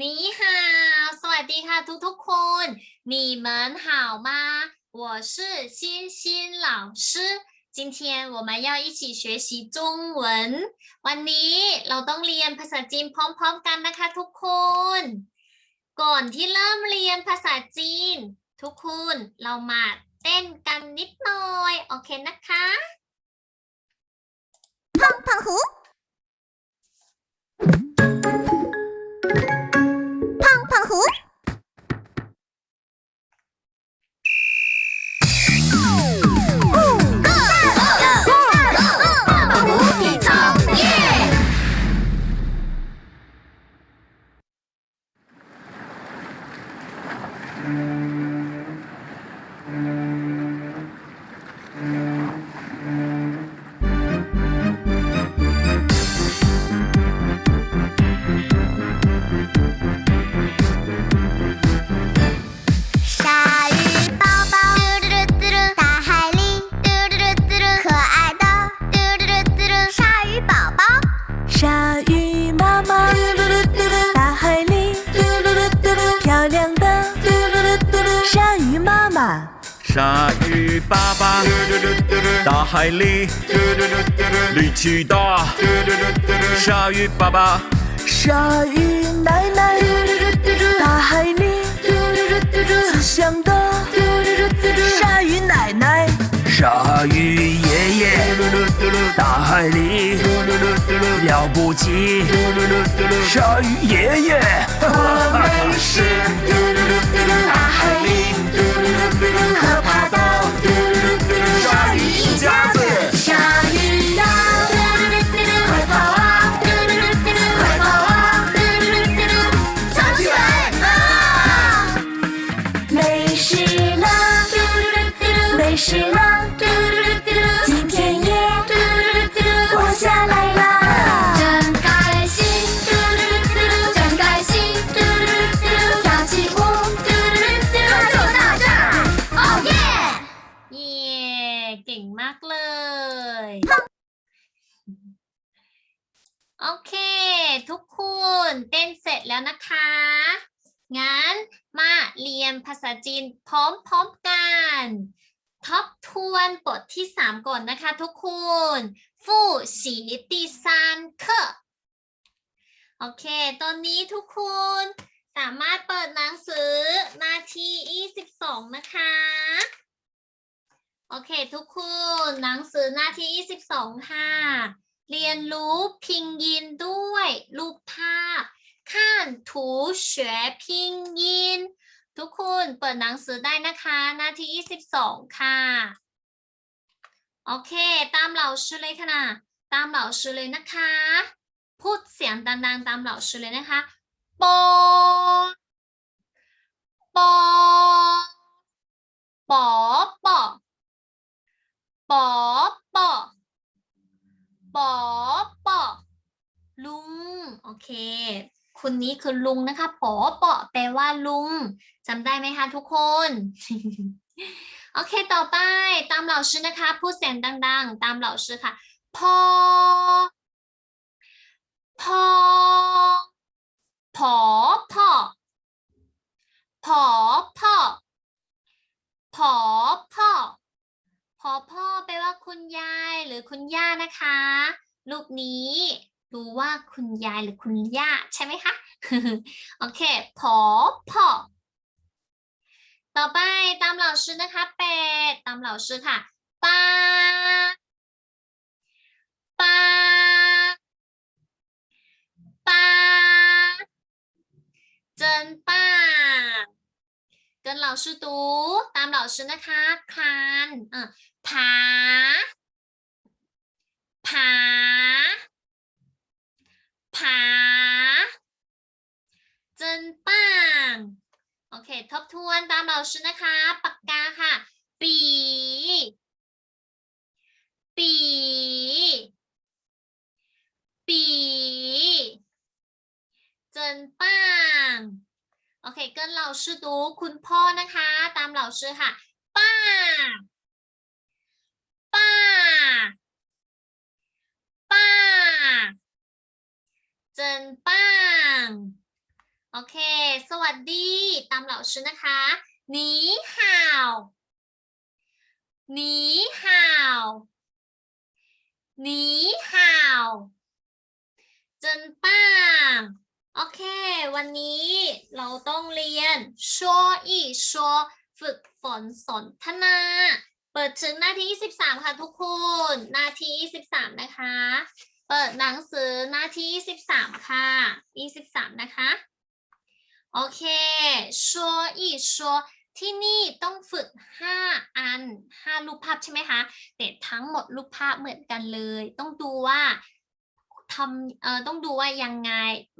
นี่ฮาวสวัสดีค่ะทุกทุกๆคน你们好吗我是欣欣老师今天我们要一起学习中文วันนี้เราต้องเรียนภาษาจีนพร้อมๆกันนะคะทุกคน ก่อนที่เริ่มเรียนภาษาจีน ทุกคนเรามาเต้นกันนิดหน่อย โอเคนะคะ 胖胖虎， こ海里力气大，鲨鱼爸爸，鲨鱼奶奶，大海里，慈祥的，鲨鱼奶奶。鲨鱼爷爷，大海里。了不起，鲨鱼爷爷，我们是。大海里。可怕的鲨鱼一家没事了，今天也活下来了，真开心，真开心，跳起舞，它就到这儿，哦耶！ เย่เก่งมากเลย โอเค ทุกคนเต้นเสร็จแล้วนะคะ งั้นมาเรียนภาษาจีนพร้อมๆกัน ทบทวนบทที่ 3 ก่อนนะคะทุกคนฟู่สีตีซานเคโอเค ตอนนี้ทุกคนสามารถเปิดหนังสือนาที22 นะคะ โอเค ทุกคนหนังสือหน้าที่ 22 ค่ะ เรียนรู้พิงยินด้วยรูปภาพข้านถูเฉวยพิงยิน ทุกคนเปิดหนังสือได้นะคะ หน้าที่ 22 ค่ะ โอเค ตามเหล่าชื่อเลยค่ะนะตามเหล่าชื่อเลยนะคะ พูดเสียงดังๆตามเหล่าชื่อเลยนะคะปอปอปอปอปอปอปอปอลุง โอเค คุณนี้คือลุงนะคะป๋อเปาะแปลว่าลุงจำได้ไหมคะทุกคน โอเคต่อไปตามเหล่าชื่อนะคะพูดเสียงดัง ๆ ตามเหล่าชื่อค่ะพอพอผอพ่อผอพ่อผอพ่อผอพ่อแปลว่าคุณยายหรือคุณย่านะคะ รูปนี้ ดูว่าคุณยายหรือคุณย่าใช่ไหมคะ โอเคพอพอต่อไปตามเหล่าชื่อนะคะเป็ดตามเหล่าชื่อค่ะปาปาปาเจินป้ากันเหล่าชื่อตูตามเหล่าชื่อนะคะคานอะผาผา ผาเจินป้งโอเค ทบทวนตามเราชนะคะ ปากกาค่ะ ปี ปี ปีเจินป้งโอเคกันเราชื่อดูคุณพ่อนะคะ ตามเราชื่อค่ะ ป้า ป้า ป้า เจินป้าง โอเค สวัสดี ตามเหล่าชื่อนะคะ หนีห่าว หนีห่าว หนีห่าว เจินป้าง โอเค วันนี้เราต้องเรียนชัวอีชัวฝึกฝนสนทนา เปิดถึงหน้าที่ 23 ค่ะทุกคน หน้าที่ 23 นะคะ เปิดหนังสือหน้าที่ 23 ค่ะ 23 นะคะ โอเคชัวอีชัวที่นี่ต้องฝึก 5 อัน 5 รูปภาพใช่ไหมคะแต่ทั้งหมดรูปภาพเหมือนกันเลย ต้องดูว่าทำเอ่อต้องดูว่ายังไง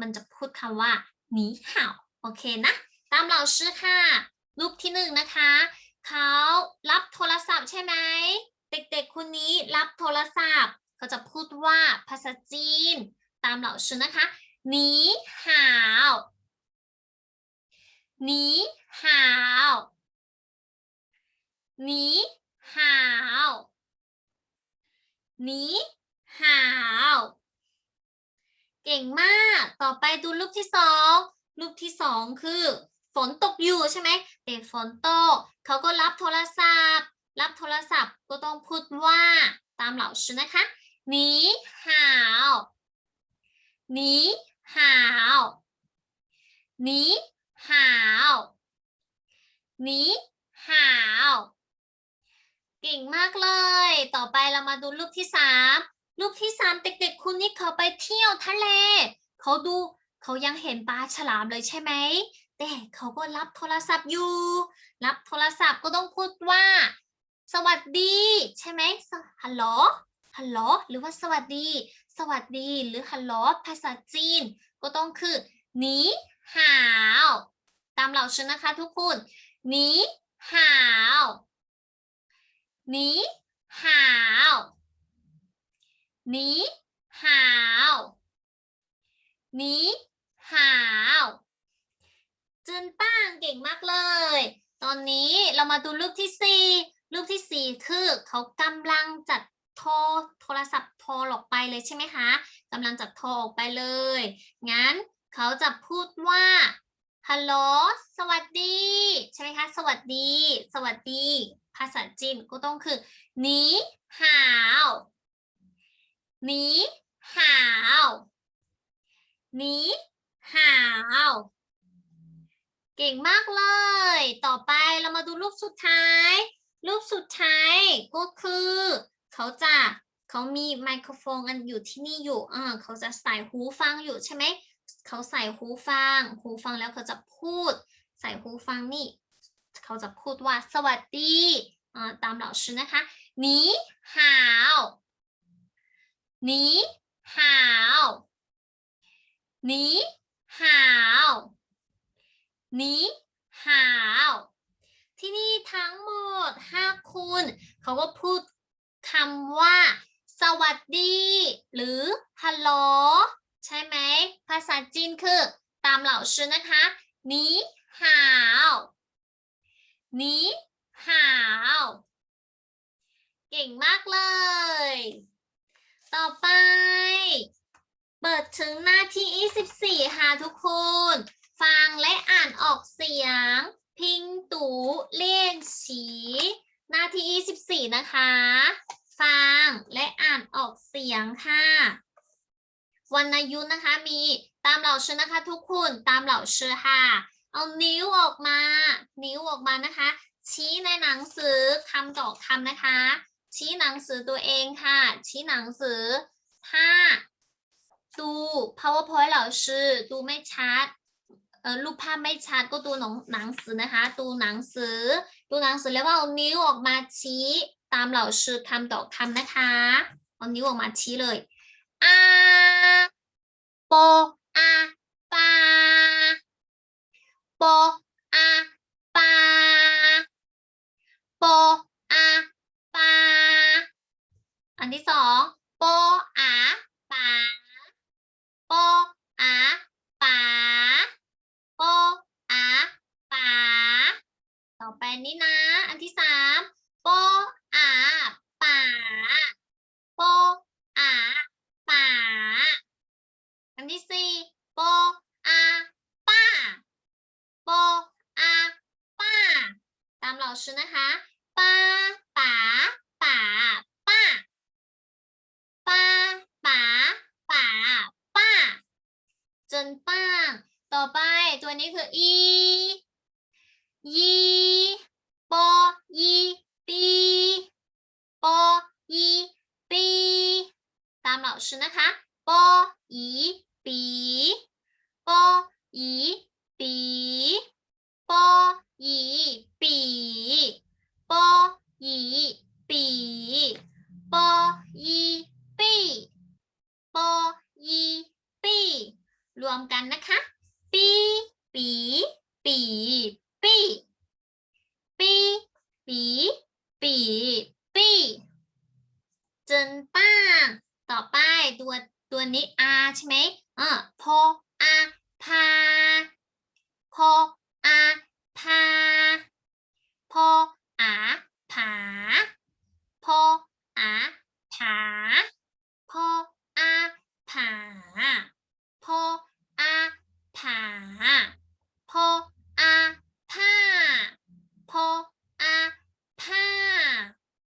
มันจะพูดคำว่าหนีเห่าโอเคนะ ตามเราชื่อค่ะ รูปที่หนึ่งนะคะ เขารับโทรศัพท์ใช่ไหม เด็กๆคนนี้รับโทรศัพท์ เขาจะพูดว่าภาษาจีน ตามเราชื่อนะคะหนีห่าวหนีห่าวหนีห่าวหนีห่าวเก่งมาก ต่อไปดูรูปที่สองรูปที่สองคือ ฝนตกอยู่ใช่ไหมแต่ฝนตก เขาก็รับโทรศัพท์ รับโทรศัพท์ก็ต้องพูดว่าตามเหล่าชื่อนะคะ หนีห่าวหนีห่าวหนีหาวหนีหาวเก่งมากเลย ต่อไปเรามาดูรูปที่สามรูปที่สามเด็กๆคุณนี่เขาไปเที่ยวทะเล เขาดูเขายังเห็นปลาฉลามเลยใช่ไหม แต่เขาก็รับโทรศัพท์อยู่ รับโทรศัพท์ก็ต้องพูดว่า สวัสดี ใช่ไหมสฮัลโหล ฮัลโหลหรือว่าสวัสดี สวัสดีหรือฮัลโหลภาษาจีน ก็ต้องคือหนีห่าวตามเราชื่อนะคะทุกคนหนีห่าวหนีห่าวหนีห่าวหนีห่าวจืนป้างเก่งมากเลย ตอนนี้เรามาดูรูปที่สี่รูปที่สี่คือเขากำลังจัด โทรโทรศัพท์โทรออกไปเลยใช่ไหมคะกำลังจัดโทรออกไปเลย งั้นเขาจะพูดว่าฮัลโหลสวัสดี ใช่ไหมคะ สวัสดี สวัสดี ภาษาจีนก็ต้องคือหนีห่าวหนีห่าวหนีห่าวเก่งมากเลย ต่อไปเรามาดูรูปสุดท้าย รูปสุดท้ายก็คือ เขาจะเขามีไมโครโฟนอันอยู่ที่นี่อยู่อ่าเขาจะใส่หูฟังอยู่ใช่ไหม เขาใส่หูฟัง หูฟังแล้วเขาจะพูด ใส่หูฟังนี่ เขาจะพูดว่าสวัสดีอ่าตามเหล่าชื่อนะคะหนีห่าวหนีห่าวนีห่าวนีห่าวที่นี่ทั้งหมดห้าคุณ เขาก็พูด คำว่า สวัสดี หรือฮัลโหลใช่ไหม ภาษาจีนคือ ตามเหล่าชื่อนะคะนีห่าวนีห่าวเก่งมากเลย ต่อไป เปิดถึงหน้าที่ 24 ค่ะทุกคน ฟังและอ่านออกเสียง พิงตูเลี่ยนฉีหน้าที่ 24 นะคะ ฟังและอ่านออกเสียงค่ะวรรณยุกต์นะคะมีตามเหล่าชื่อนะคะทุกคนตามเหล่าชื่อค่ะ เอานิ้วออกมา นิ้วออกมานะคะ ชี้ในหนังสือคำต่อคำนะคะ ชี้หนังสือตัวเองค่ะ ชี้หนังสือถ้าดู powerpoint เหล่าชื่อดูไม่ชัดเออรูปภาพไม่ชัดก็ดูหนังหนังสือนะคะ ดูหนังสือ ดูหนังสือแล้วก็เอานิ้วออกมาชี้ ตามเหล่าชื่อคำต่อคำนะคะเอานิ้วออกมาชี้เลยอาโปอาปาโปอาปาโปอาปาอันที่สองโปอาปาโปอาปาโปอาปาต่อไปนี่นะ อันที่สามโป อาป่าโปอาป่าอันที่สี่โปอาป่าโปอาป่าตาม老师นะคะป่า ปอยีปีปอยีปีรวมกันนะคะ ปี ปี ปี ปี ปี ปี ปีปีจนป้างต่อไปตัวตัวนี้ r ใช่ไหมเออพออาพาพออาพาพออาผาพอ R ผาพอ R ผาพอ R ผาพอ R ผ้าพอ R ผ้า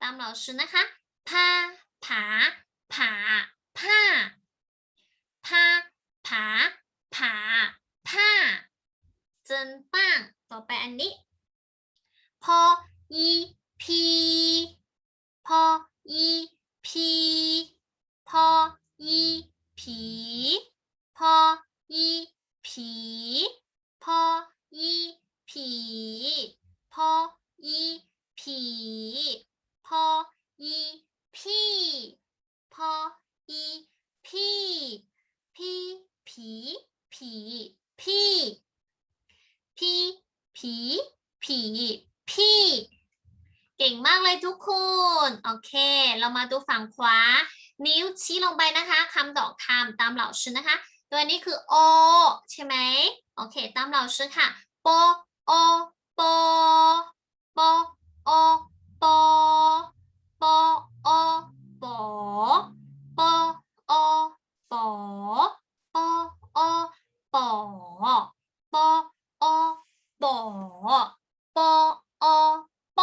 ตาม老师นะคะผ้าผาผาผ้าผ้าผาผาผ้าจินป้างต่อไปอันนี้พออีพีพอ 一批泼一皮泼一皮泼一皮泼一皮泼一屁泼一屁屁皮皮屁屁皮皮。皮皮皮皮皮皮皮皮皮 เก่งมากเลยทุกคนโอเค เรามาดูฝั่งขวา นิ้วชี้ลงไปนะคะคำต่อคำตามเหล่าชื่อนะคะ ตัวนี้คือโอใช่ไหมโอเค ตามเหล่าชื่อค่ะโปโอโปโปโอโปโปโอโปโปโอโปโปโอโปโปโอโปโปโอ ป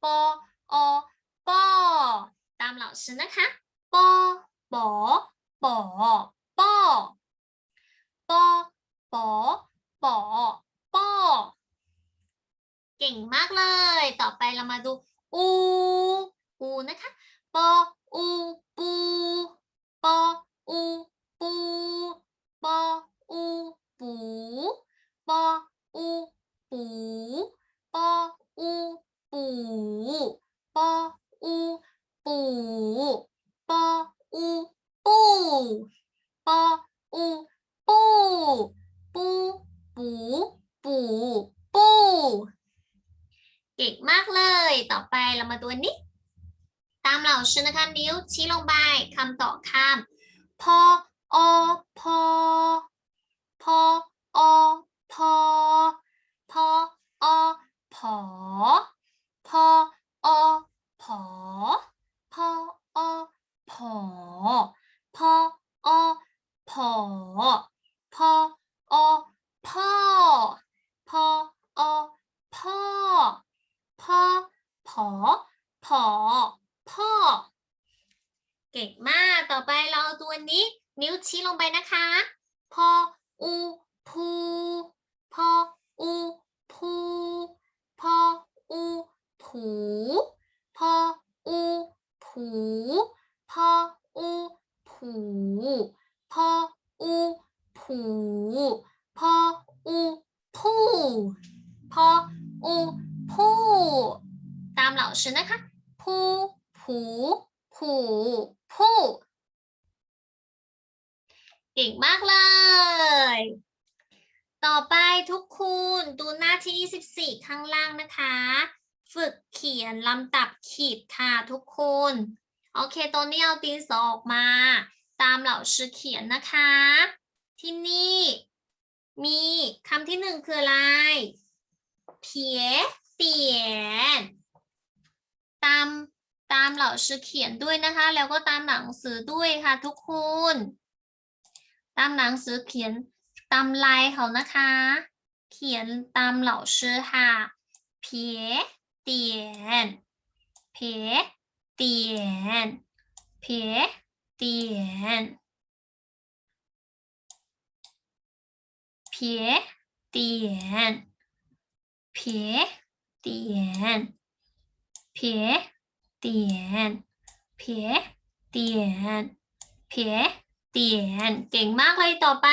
โปโอโปตามเหล่าชื่อนะคะปโปโปโปโปโปโปโปเก่งมากเลย ต่อไปเรามาดูอูอูนะคะปออูปูปออูปูปออูปูปออูปูปอ อูปูปออูปูปออูปูปออูปูปูปูปูปูเก่งมากเลย ต่อไปเรามาตัวนี้ ตามเหล่าชื่อนะคะนิ้วชี้ลงไปคำต่อคำพออพอพออพอพออผอพออผอพออผอพออผอพออพ่อพออพ่อพ่อผอผอพ่อ เก่งมาก ต่อไปเราเอาตัวนี้ นิ้วชี้ลงไปนะคะ พออูพูพออูพูพออูผูพออูผูพออูผู พออูผูพออูผู้พออูผู้ตามเหล่าชื่อนะคะผู้ผูผูผู้เก่งมากเลย ต่อไปทุกคุณดูหน้าที่ 24 ข้างล่างนะคะ ฝึกเขียนลำดับขีดค่ะทุกคน โอเค ตอนนี้เอาตีนสอออกมาามเหล่าชื่อเขียนนะคะ ที่นี่ มีคำที่หนึ่งคืออะไรเพียเตียนตามตามเหล่าชื่อเขียนด้วยนะคะ แล้วก็ตามหนังสือด้วยค่ะทุกคนตามหนังสือเขียนตามลายเขานะคะ เขียนตามเหล่าชื่อค่ะเพียเตียนเพียเตียนเพีย 点撇点撇点撇点撇点撇点เก่งมากเลยต่อไป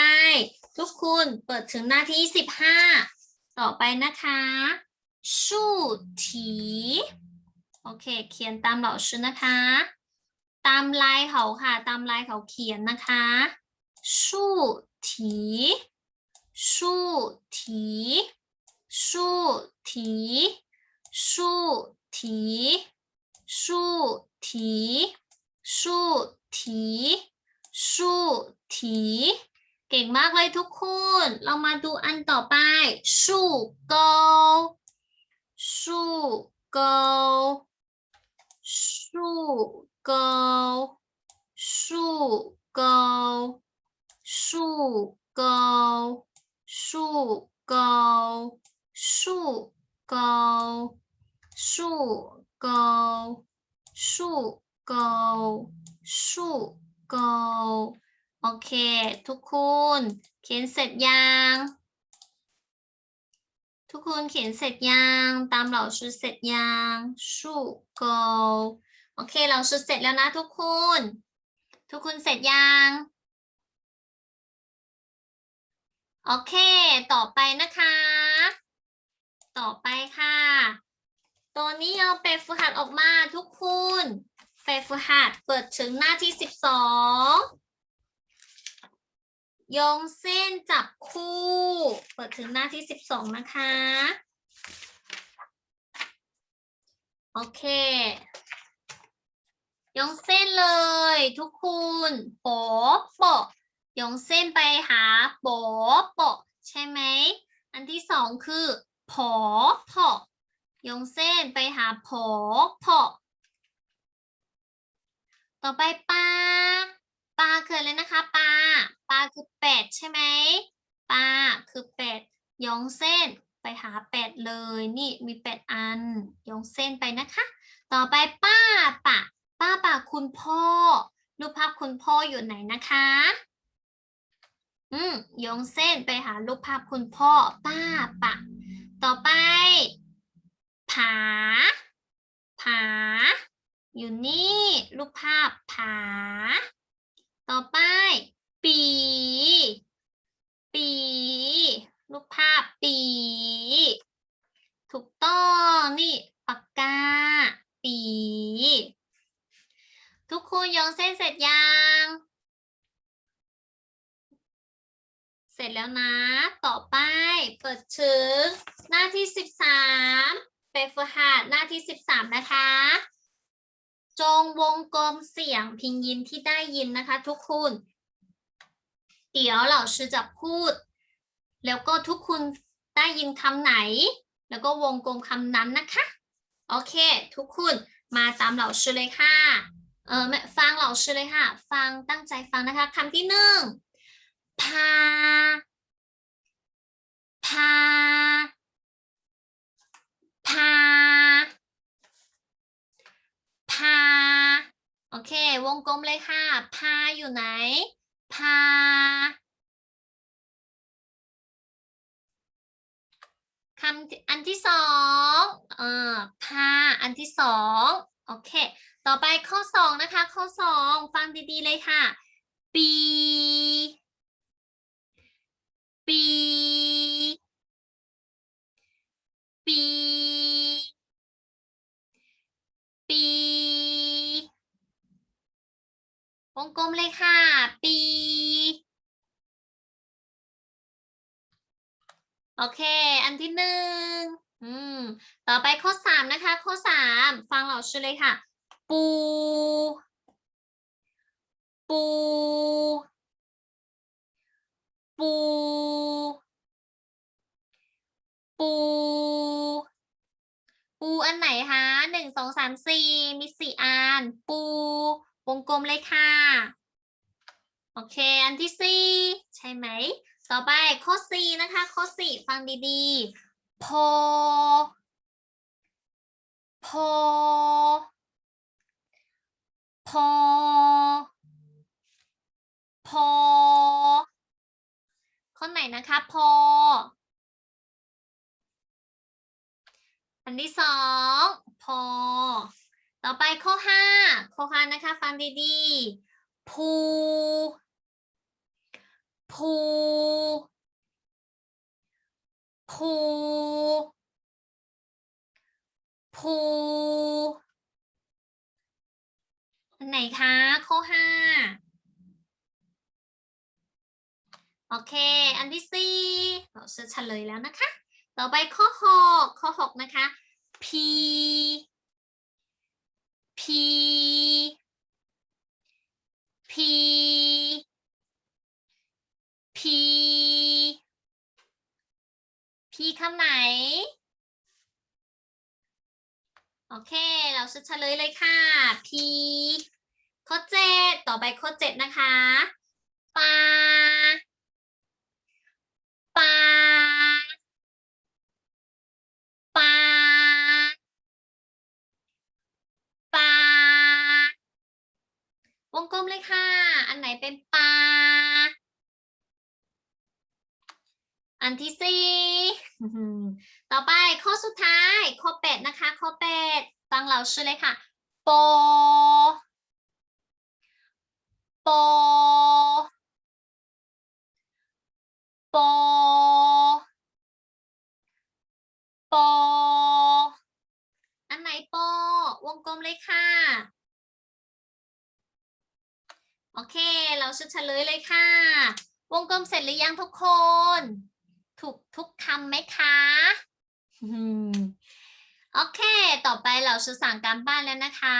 ทุกคุณเปิดถึงหน้าที่สิบห้าต่อไปนะคะสูทีโอเค เขียนตามเหล่ชื่นะคะ ตามลายเขาค่ะ ตามลายเขาเขียนนะคะสู้ถีสู้ถีสู้ถีสู้ถีสู้ถีสู้ถีสู้ถีเก่งมากเลยทุกคน เรามาดูอันต่อไปสู้เกาสู้เกา 高树高树高树高树高树高树高树高โอเค ทุกคนเขียนเสร็จยังทุกคนเขียนเสร็จยังตามหล่าชื่เสร็จยัง ชู่กา โอเค เราชื่อเสร็จแล้วนะทุกคน ทุกคนเสร็จยัง โอเค ต่อไปนะคะ ต่อไปค่ะ ตัวนี้เอาไปฝึกหัดออกมาทุกคนไปฝึกหัดเปิดถึงหน้าที่สิบสองโยงเส้นจับคู่ เปิดถึงหน้าที่สิบสองนะคะ โอเค ยงเส้นเลย ทุกคนโปะโปะโยงเส้นไปหาโปะโปะใช่ไหม อันที่สองคือผอผอยงเส้นไปหาผอผอต่อไปปลาปลาคืออะไรนะคะปลาปลาคือเป็ดใช่ไหมปลาคือเป็ดโยงเส้นไปหาเป็ดเลย นี่มีเป็ดอันโยงเส้นไปนะคะ ต่อไปป้าปะ ป้าปะคุณพ่อ รูปภาพคุณพ่ออยู่ไหนนะคะ อืมโยงเส้นไปหารูปภาพคุณพ่อ ป้าปะ ต่อไป ผา ผา อยู่นี่ รูปภาพผา ต่อไป ปี ปีรูปภาพปี ถูกต้อง นี่ปากกา ปี ทุกคนโยงเส้นเสร็จยัง เสร็จแล้วนะ ต่อไปเปิดถึงหน้าที่ 13เป็นฝึกหัดหน้าที่ 13 นะคะ จงวงกลมเสียงพิงยินที่ได้ยินนะคะ ทุกคนเดี๋ยวเราชื่อจะพูด แล้วก็ทุกคนได้ยินคำไหน แล้วก็วงกลมคำนั้นนะคะ โอเค ทุกคนมาตามเหล่าชื่อเลยค่ะ เออไม่ฟังเหล่าชื่อเลยค่ะ ฟังตั้งใจฟังนะคะคำที่หนึ่งพา พา พา พา โอเค วงกลมเลยค่ะ พาอยู่ไหน พา คำอันที่สองเอ่อพา อันที่สอง โอเค ต่อไปข้อสองนะคะ ข้อสองฟังดีๆเลยค่ะ ปี ปี ปี ปีวงกลมเลยค่ะ ปี โอเค อันที่หนึ่งอืม ต่อไปข้อสามนะคะ ข้อสามฟังเราชื่อเลยค่ะ ปู ปู ปู ปู ปูอันไหนคะหนึ่งสองสามสี่มีสี่อัน ปู วงกลมเลยค่ะ โอเค อันที่สี่ใช่ไหม ต่อไปข้อสี่นะคะ ข้อสี่ฟังดีๆ พอ พอ พอ พอ ข้อไหนนะคะ พอ อันที่สองพอ ต่อไปข้อห้าข้อห้านะคะ ฟังดีๆ ภูภูภูภู อั นไหนคะข้อห้าโอเค อันที่สี่เราจะเฉลยแล้วนะคะ ต่อไปข้อหกข้อหกนะคะ P P P P P คำไหน โอเค เราจะเฉลยเลยค่ะ P ข้อเจ็ดต่อไปข้อเจ็ดนะคะปลาปลาปลาปลาวงกลมเลยค่ะ อันไหนเป็นปลาอันที่สี่ต่อไปข้อสุดท้ายข้อเป็ดนะคะ ข้อเป็ดฟังเราชื่อเลยค่ะ โป ปโปโปอันไหนโปวงกลมเลยค่ะ โอเค เราจะเฉลยเลยค่ะ วงกลมเสร็จหรือยังทุกคน ถูกทุกคำไหมคะโอเค ต่อไปเราจะสั่งการบ้านแล้วนะคะ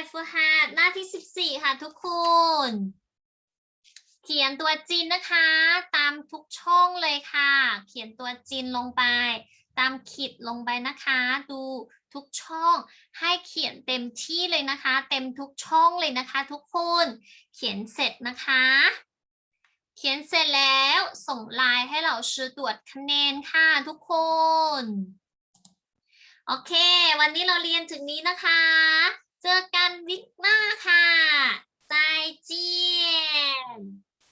เปฟูฮัดหน้าที่14ค่ะทุกคนเขียนตัวจีนนะคะ ตามทุกช่องเลยค่ะ เขียนตัวจีนลงไป ตามขีดลงไปนะคะ ดูทุกช่องให้เขียนเต็มที่เลยนะคะ เต็มทุกช่องเลยนะคะ ทุกคนเขียนเสร็จนะคะ เขียนเสร็จแล้วส่งไลน์ให้เราชื่อตรวจคะแนนค่ะทุกคน โอเค วันนี้เราเรียนถึงนี้นะคะ เจอกันวิกหน้าค่ะ ใจเจียน